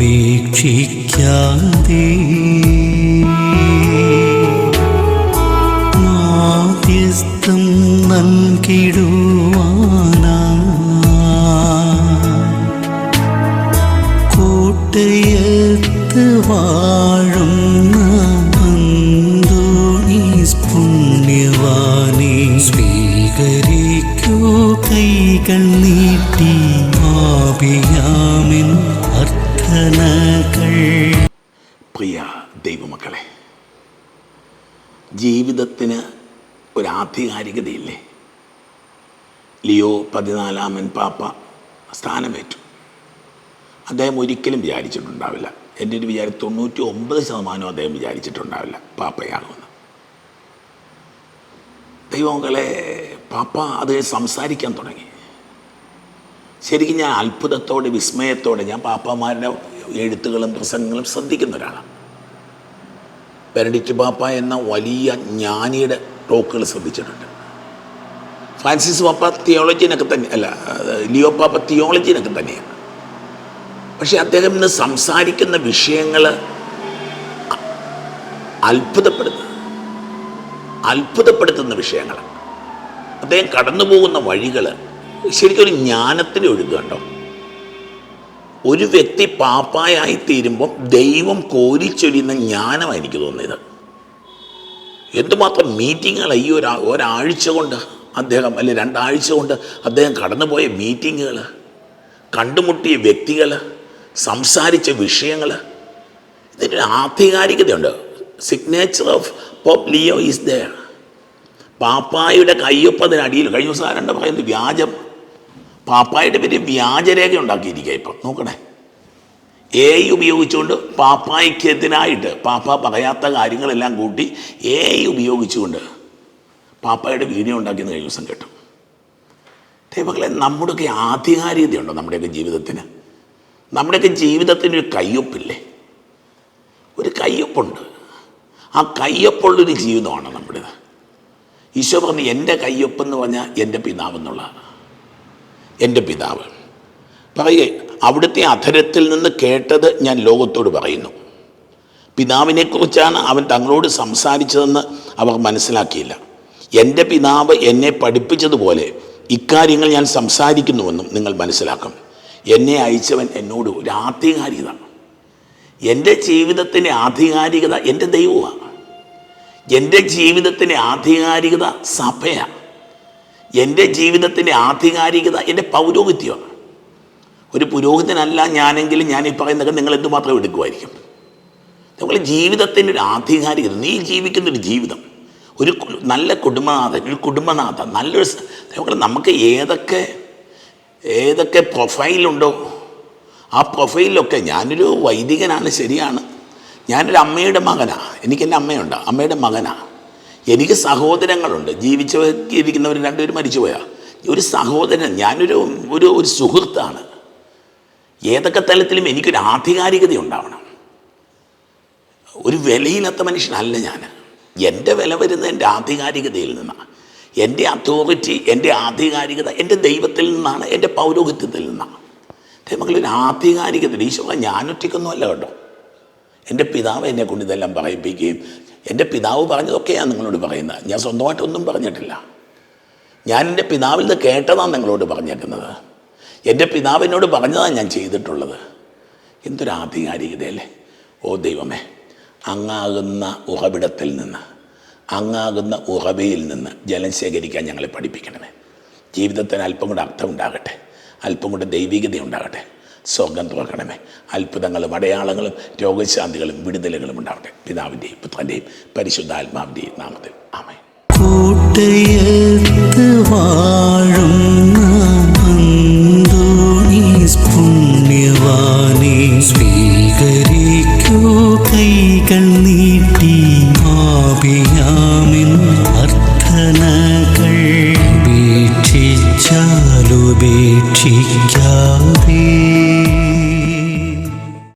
ഉപേക്ഷിച്ചാലുപേക്ഷിക്കാതെ മാധ്യസ്ഥം നൽകിടുവാനാ കൂട്ടയത്ത് വാഴുന്ന അന്തോണീസ് പുണ്യവാനെ. സ്വീകരിക്കൂ കൈകൾ നീട്ടി ആപിയാമിൻ അർത്ഥനകൾ പ്രിയ ദൈവമക്കളെ ജീവിതത്തിന് ഒരാധികാരികതയില്ലേ? ലിയോ പതിനാലാമൻ പാപ്പ സ്ഥാനമേറ്റു. അദ്ദേഹം ഒരിക്കലും വിചാരിച്ചിട്ടുണ്ടാവില്ല. എന്റെ ഒരു വിചാരം തൊണ്ണൂറ്റി ഒമ്പത് ശതമാനം അദ്ദേഹം വിചാരിച്ചിട്ടുണ്ടാവില്ല പാപ്പയാകുമെന്ന് ദൈവങ്ങളെ പാപ്പ അത് സംസാരിക്കാൻ തുടങ്ങി. ശരിക്കും ഞാൻ അത്ഭുതത്തോടെ വിസ്മയത്തോടെ ഞാൻ പാപ്പമാരുടെ എഴുത്തുകളും പ്രസംഗങ്ങളും ശ്രദ്ധിക്കുന്ന ഒരാളാണ്. ബെനഡിക്റ്റ് പാപ്പ എന്ന വലിയ ജ്ഞാനിയുടെ ടോക്കുകൾ ശ്രദ്ധിച്ചിട്ടുണ്ട്. ഫ്രാൻസിസ് പാപ്പ തിയോളജിനൊക്കെ തന്നെ അല്ല ലിയോ പാപ്പ തിയോളജിനൊക്കെ തന്നെയാണ്. പക്ഷെ അദ്ദേഹം ഇന്ന് സംസാരിക്കുന്ന വിഷയങ്ങൾ അത്ഭുതപ്പെടുന്ന അത്ഭുതപ്പെടുത്തുന്ന വിഷയങ്ങൾ അദ്ദേഹം കടന്നു പോകുന്ന വഴികൾ ശരിക്കും ജ്ഞാനത്തിന്റെ ഒഴുകുണ്ടോ ഒരു വ്യക്തി പാപ്പായായി തീരുമ്പം ദൈവം കോരിച്ചൊരിയുന്ന ജ്ഞാനമാണ് എനിക്ക് തോന്നിയത്. എന്തുമാത്രം മീറ്റിങ്ങുകൾ ഈ ഒരാ ഒരാഴ്ച കൊണ്ട് അദ്ദേഹം അല്ലെ രണ്ടാഴ്ച കൊണ്ട് അദ്ദേഹം കടന്നുപോയ മീറ്റിങ്ങുകൾ കണ്ടുമുട്ടിയ വ്യക്തികൾ സംസാരിച്ച വിഷയങ്ങൾ ഇതിന്റെ ആധികാരികതയുണ്ട്. Signature of Pope Leo is there പാപ്പായുടെ കയ്യൊപ്പതിനടിയിൽ കഴിഞ്ഞ ദിവസം ആരണ്ട് പറയുന്നത് വ്യാജം പാപ്പായുടെ പേര് വ്യാജരേഖ ഉണ്ടാക്കിയിരിക്കുക ഇപ്പം. നോക്കണേ. എ ഐ ഉപയോഗിച്ചുകൊണ്ട് പാപ്പായ്ക്കെതിരായിട്ട് പാപ്പ പറയാത്ത കാര്യങ്ങളെല്ലാം കൂട്ടി എ ഐ ഉപയോഗിച്ചുകൊണ്ട് പാപ്പായുടെ വീഡിയോ ഉണ്ടാക്കിയെന്ന് കഴിഞ്ഞ ദിവസം കേട്ടു. ദൈവങ്ങളെ നമ്മുടെയൊക്കെ ആധികാരികതയുണ്ടോ നമ്മുടെയൊക്കെ ജീവിതത്തിന്? നമ്മുടെയൊക്കെ ജീവിതത്തിന് ഒരു കയ്യൊപ്പില്ലേ? ഒരു കയ്യൊപ്പുണ്ട്. ആ കയ്യൊപ്പുള്ളൊരു ജീവിതമാണ് നമ്മുടേത്. ഈശോ പറഞ്ഞു എന്റെ കയ്യൊപ്പെന്ന് പറഞ്ഞാൽ എന്റെ പിതാവ് എന്നുള്ളതാണ് എന്റെ പിതാവ്. പറയേ അവിടുത്തെ അധരത്തിൽ നിന്ന് കേട്ടത് ഞാൻ ലോകത്തോട് പറയുന്നു. പിതാവിനെക്കുറിച്ചാണ് അവൻ തങ്ങളോട് സംസാരിച്ചതെന്ന് അവർ മനസ്സിലാക്കിയില്ല. എന്റെ പിതാവ് എന്നെ പഠിപ്പിച്ചതുപോലെ ഇക്കാര്യങ്ങൾ ഞാൻ സംസാരിക്കുന്നുവെന്നും നിങ്ങൾ മനസ്സിലാക്കും. എന്നെ അയച്ചവൻ എന്നോട് ഒരു ആധികാരികത എന്റെ ജീവിതത്തിന്റെ ആധികാരികത എന്റെ ദൈവമാണ് എന്റെ ജീവിതത്തിന്റെ ആധികാരികത സഭയാണ്. എന്റെ ജീവിതത്തിന്റെ ആധികാരികത എന്റെ പൗരോഹിത്യമാണ് ഒരു പുരോഹിതനല്ല ഞാനെങ്കിലും ഞാൻ ഈ പറയുന്നതൊക്കെ നിങ്ങൾ എന്തുമാത്രം എടുക്കുമായിരിക്കും? നമ്മൾ ജീവിതത്തിന്റെ ഒരു ആധികാരികത നീ ജീവിക്കുന്നൊരു ജീവിതം. ഒരു നല്ല കുടുംബനാഥൻ ഒരു കുടുംബനാഥൻ നല്ലൊരു നിങ്ങൾ നമുക്ക് ഏതൊക്കെ ഏതൊക്കെ പ്രൊഫൈലുണ്ടോ ആ പ്രൊഫൈലിലൊക്കെ ഞാനൊരു വൈദികനാണ് ശരിയാണ്. ഞാനൊരു അമ്മയുടെ മകനാണ് എനിക്ക് എന്റെ അമ്മയുണ്ട്. അമ്മയുടെ മകനാണ് എനിക്ക് സഹോദരങ്ങളുണ്ട്. ജീവിച്ചിരിക്കുന്നവർ രണ്ടുപേരും മരിച്ചുപോയാ. ഒരു സഹോദരൻ ഞാനൊരു ഒരു ഒരു സുഹൃത്താണ്. ഏതൊക്കെ തലത്തിലും എനിക്കൊരു ആധികാരികത ഉണ്ടാവണം. ഒരു വിലയില്ലാത്ത മനുഷ്യനല്ല ഞാൻ എന്റെ വില വരുന്നത് എന്റെ ആധികാരികതയിൽ നിന്നാണ് എന്റെ അതോറിറ്റി എന്റെ ആധികാരികത എന്റെ ദൈവത്തിൽ നിന്നാണ് എന്റെ പൗരോഹിത്യത്തിൽ നിന്നാണ് ദൈവങ്ങളൊരു ആധികാരികത ഈശോ ഞാൻ ഒറ്റയ്ക്കൊന്നുമല്ല കേട്ടോ. എന്റെ പിതാവ് എന്നെ കൊണ്ട് ഇതെല്ലാം പറയിപ്പിക്കുകയും എന്റെ പിതാവ് പറഞ്ഞതൊക്കെയാണ് നിങ്ങളോട് പറയുന്നത്. ഞാൻ സ്വന്തമായിട്ടൊന്നും പറഞ്ഞിട്ടില്ല. ഞാൻ എന്റെ പിതാവിൽ നിന്ന് കേട്ടതാണ് നിങ്ങളോട് പറഞ്ഞേക്കുന്നത് എന്റെ പിതാവിനോട് പറഞ്ഞതാണ് ഞാൻ ചെയ്തിട്ടുള്ളത്. എന്തൊരു ആധികാരികതയല്ലേ? ഓ ദൈവമേ അങ്ങാകുന്ന ഉറവിടത്തിൽ നിന്ന് അങ്ങാകുന്ന ഉറവയിൽ നിന്ന് ജലം ശേഖരിക്കാൻ ഞങ്ങളെ പഠിപ്പിക്കണമേ. ജീവിതത്തിന് അല്പം കൂടെ അർത്ഥം ഉണ്ടാകട്ടെ. അല്പം കൂടെ ദൈവികത ഉണ്ടാകട്ടെ. സ്വർഗം തുറക്കണമേ. അത്ഭുതങ്ങളും അടയാളങ്ങളും രോഗശാന്തികളും വിടുതലുകളും ഉണ്ടാവട്ടെ. പിതാവിന്റെയും പുത്രന്റെയും പരിശുദ്ധാത്മാവിന്റെയും നാമത്തിൽ. ആമേ കോട്ടയത്ത്